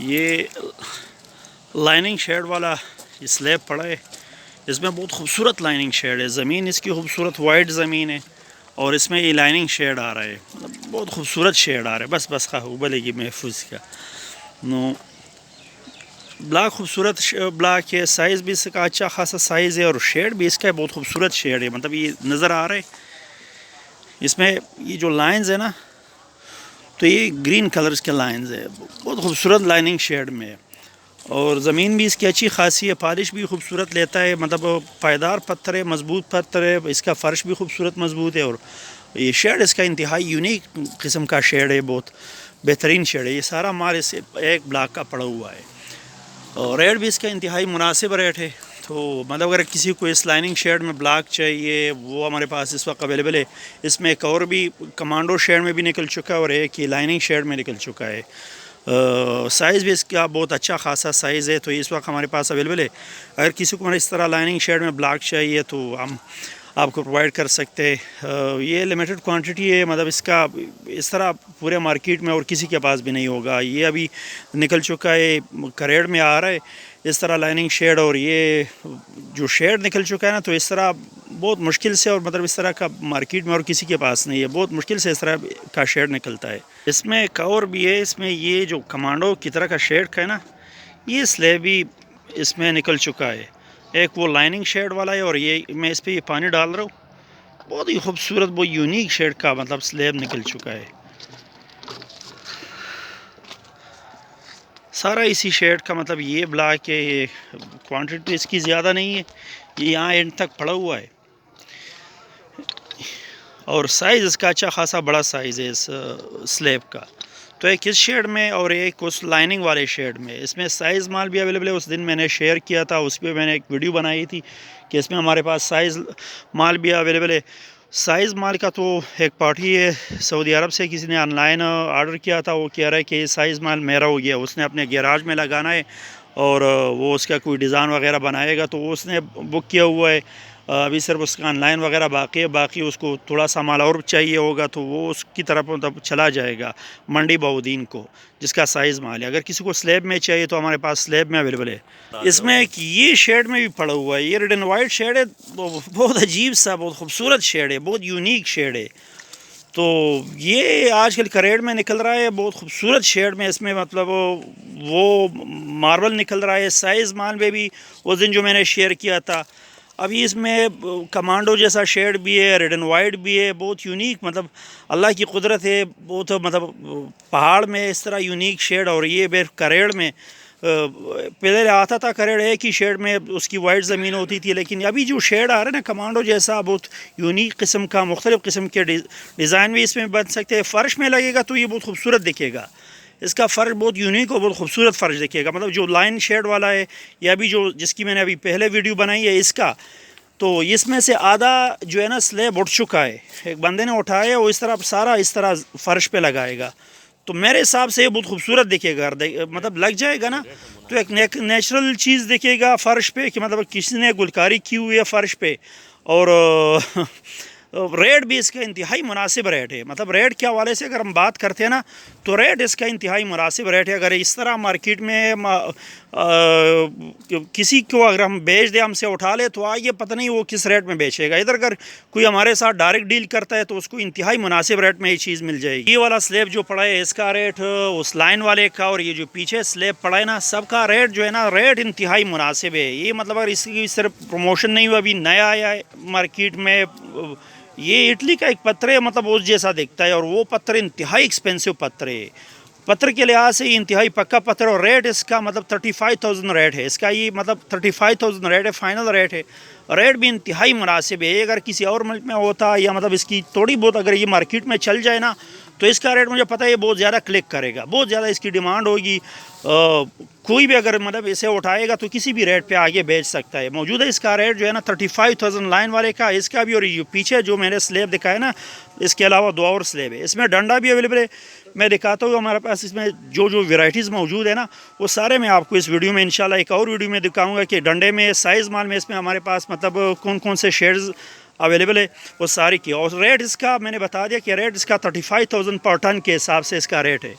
ये lining shade वाला slab पड़ा है। इसमें बहुत खूबसूरत लाइनिंग शेड है। ज़मीन इसकी खूबसूरत वाइट ज़मीन है और इसमें ये लाइनिंग शेड आ रहा है। मतलब बहुत खूबसूरत शेड आ रहा है। बस बस खा उबलेगी महफूज का। नो ब्लॉक खूबसूरत ब्लॉक है। साइज़ भी इसका अच्छा खासा साइज़ है और शेड भी इसका बहुत खूबसूरत शेड है। मतलब ये नज़र आ रहा है। इसमें ये जो लाइंस है ना तो ये ग्रीन कलर्स के लाइंस है। बहुत खूबसूरत लाइनिंग शेड में है। और ज़मीन भी इसकी अच्छी खासी है। पालिश भी खूबसूरत लेता है। मतलब पायदार पत्थर है, मज़बूत पत्थर है। इसका फ़र्श भी खूबसूरत, मज़बूत है। और ये शेड इसका इंतहाई यूनिक किस्म का शेड है। बहुत बेहतरीन शेड है। ये सारा माल इस एक ब्लॉक का पड़ा हुआ है। और रेट भी इसका इंतहाई मुनासिब रेट है। तो मतलब अगर किसी को इस लाइनिंग शेड में ब्लॉक चाहिए, वो हमारे पास इस वक्त अवेलेबल है। इसमें एक और भी कमांडो शेड में भी निकल चुका है और एक ही लाइनिंग शेड में निकल चुका है। साइज़ भी इसका बहुत अच्छा खासा साइज़ है तो इस वक्त हमारे पास अवेलेबल है। अगर किसी को इस तरह लाइनिंग शेड में ब्लॉक चाहिए तो हम आपको प्रोवाइड कर सकते हैं। ये लिमिटेड क्वांटिटी है मतलब इसका इस तरह पूरे मार्केट में और किसी के पास भी नहीं होगा। ये अभी निकल चुका है, करेड़ में आ रहा है। इस तरह लाइनिंग शेड और ये जो शेड निकल चुका है ना तो इस तरह बहुत मुश्किल से और मतलब इस तरह का मार्केट में और किसी के पास नहीं है। बहुत मुश्किल से इस तरह का शेड निकलता है। इसमें एक और भी है, इसमें ये जो कमांडो की तरह का शेड का है ना, ये स्लेब इसमें निकल चुका है। एक वो लाइनिंग शेड वाला है और ये मैं इस पर पानी डाल रहा हूँ। बहुत ही खूबसूरत, बहुत यूनिक शेड का मतलब स्लेब निकल चुका है। सारा इसी शेड का मतलब ये ब्लॉक है ये क्वांटिटी इसकी ज़्यादा नहीं है, ये यहाँ एंड तक पड़ा हुआ है। और साइज़ इसका अच्छा खासा बड़ा साइज़ है इस स्लेब का। तो एक इस शेड में और एक उस लाइनिंग वाले शेड में। इसमें साइज़ माल भी अवेलेबल है, उस दिन मैंने शेयर किया था, उस पर मैंने एक वीडियो बनाई थी कि इसमें हमारे पास साइज़ माल भी अवेलेबल है। साइज़ माल का तो एक पार्टी है सऊदी अरब से किसी ने ऑनलाइन ऑर्डर किया था, वो कह रहा है कि ये साइज़ माल मेरा हो गया, उसने अपने गैराज में लगाना है और वो उसका कोई डिज़ाइन वगैरह बनाएगा तो उसने बुक किया हुआ है। अभी सिर्फ़ उसका ऑनलाइन वगैरह बाकी है बाकी उसको थोड़ा सा माल और चाहिए होगा तो वो उसकी तरफ़ मतलब चला जाएगा मंडी बाउद्दीन को जिसका साइज़ माल है। अगर किसी को स्लेब में चाहिए तो हमारे पास स्लेब में अवेलेबल है। इसमें एक ये शेड में भी पड़ा हुआ है ये रेड एंड वाइट शेड है बहुत अजीब सा बहुत खूबसूरत शेड है बहुत यूनिक शेड है। तो ये आजकल करेड़ में निकल रहा है बहुत खूबसूरत शेड में इसमें मतलब वो मार्बल निकल रहा है साइज़ माल में भी उस दिन जो मैंने शेयर किया था अभी इसमें कमांडो जैसा शेड भी है रेड एंड वाइट भी है, बहुत यूनिक मतलब अल्लाह की कुदरत है, बहुत मतलब पहाड़ में इस तरह यूनिक शेड और ये बेर करेड़ में पहले आता था करेड़ ही शेड में, उसकी वाइट ज़मीन होती थी, लेकिन अभी जो शेड आ रहा है ना कमांडो जैसा, बहुत यूनिक किस्म का, मुख्तलिफ़ किस्म के डिज़ाइन भी इसमें बन सकते हैं। फ़र्श में लगेगा तो ये बहुत खूबसूरत दिखेगा। इसका फ़र्श बहुत यूनिक और बहुत खूबसूरत फ़र्श देखिएगा। मतलब जो लाइन शेड वाला है, या भी जो जिसकी मैंने अभी पहले वीडियो बनाई है इसका तो इसमें से आधा जो है ना स्लेब उठ चुका है। एक बंदे ने उठाया वो इस तरह सारा इस तरह फ़र्श पे लगाएगा। तो मेरे हिसाब से ये बहुत खूबसूरत दिखेगा मतलब लग जाएगा ना? तो एक नेचुरल चीज़ दिखेगा फ़र्श पे कि मतलब किसी ने गुलकारी की हुई है फ़र्श पे। और रेट भी इसका इंतहाई मुनासिब रेट है। मतलब रेट के हवाले से अगर हम बात करते हैं ना तो रेट इसका इंतहाई मुनासिब रेट है। अगर इस तरह मार्केट में आ, किसी को अगर हम बेच दें हमसे उठा ले तो आइए पता नहीं वो किस रेट में बेचेगा। इधर अगर कोई हमारे साथ डायरेक्ट डील करता है तो उसको इंतहाई मुनासिब रेट में ये चीज़ मिल जाएगी। ये वाला स्लेब जो पड़ा है इसका रेट उस लाइन वाले का और ये जो पीछे स्लेब पड़ा है ना सबका रेट जो है ना रेट इंतहाई मुनासिब है। ये मतलब अगर इसकी सिर्फ़ प्रमोशन नहीं हुआ अभी नया आया है मार्केट में ये इटली का एक पत्र है मतलब उस जैसा दिखता है, और वो पत्र इंतहाई एक्सपेंसिव पत्र है। पत्र के लिहाज से इंतहाई पक्का पत्थर और रेट इसका मतलब थर्टी फाइव थाउज़ेंड रेट है। इसका ये मतलब थर्टी फाइव थाउज़ेंड रेट है फाइनल रेट है। रेट भी इंतहाई मुनासिब है। अगर किसी और मुल्क में होता या मतलब इसकी थोड़ी बहुत अगर ये मार्केट में चल जाए ना तो इसका रेट मुझे पता है ये बहुत ज़्यादा क्लिक करेगा, बहुत ज़्यादा इसकी डिमांड होगी। कोई भी अगर मतलब इसे उठाएगा तो किसी भी रेट पे आगे बेच सकता है। मौजूदा इसका रेट जो है ना थर्टी फाइव थाउज़ेंड लाइन वाले का, इसका भी और पीछे जो मैंने स्लेब दिखाया ना, इसके अलावा दो और स्लेब है। इसमें डंडा भी अवेलेबल है। मैं दिखाता हूँ, हमारे पास इसमें जो जो वेराइटीज़ मौजूद है ना, वो सारे मैं आपको इस वीडियो में इंशाल्लाह एक और वीडियो में दिखाऊँगा कि डंडे में साइज़ माल में इसमें हमारे पास मतलब कौन कौन से शेड्स अवेलेबल है, वो सारी की। और रेट इसका, मैंने बता दिया कि रेट इसका thirty five thousand per ton के हिसाब से इसका रेट है।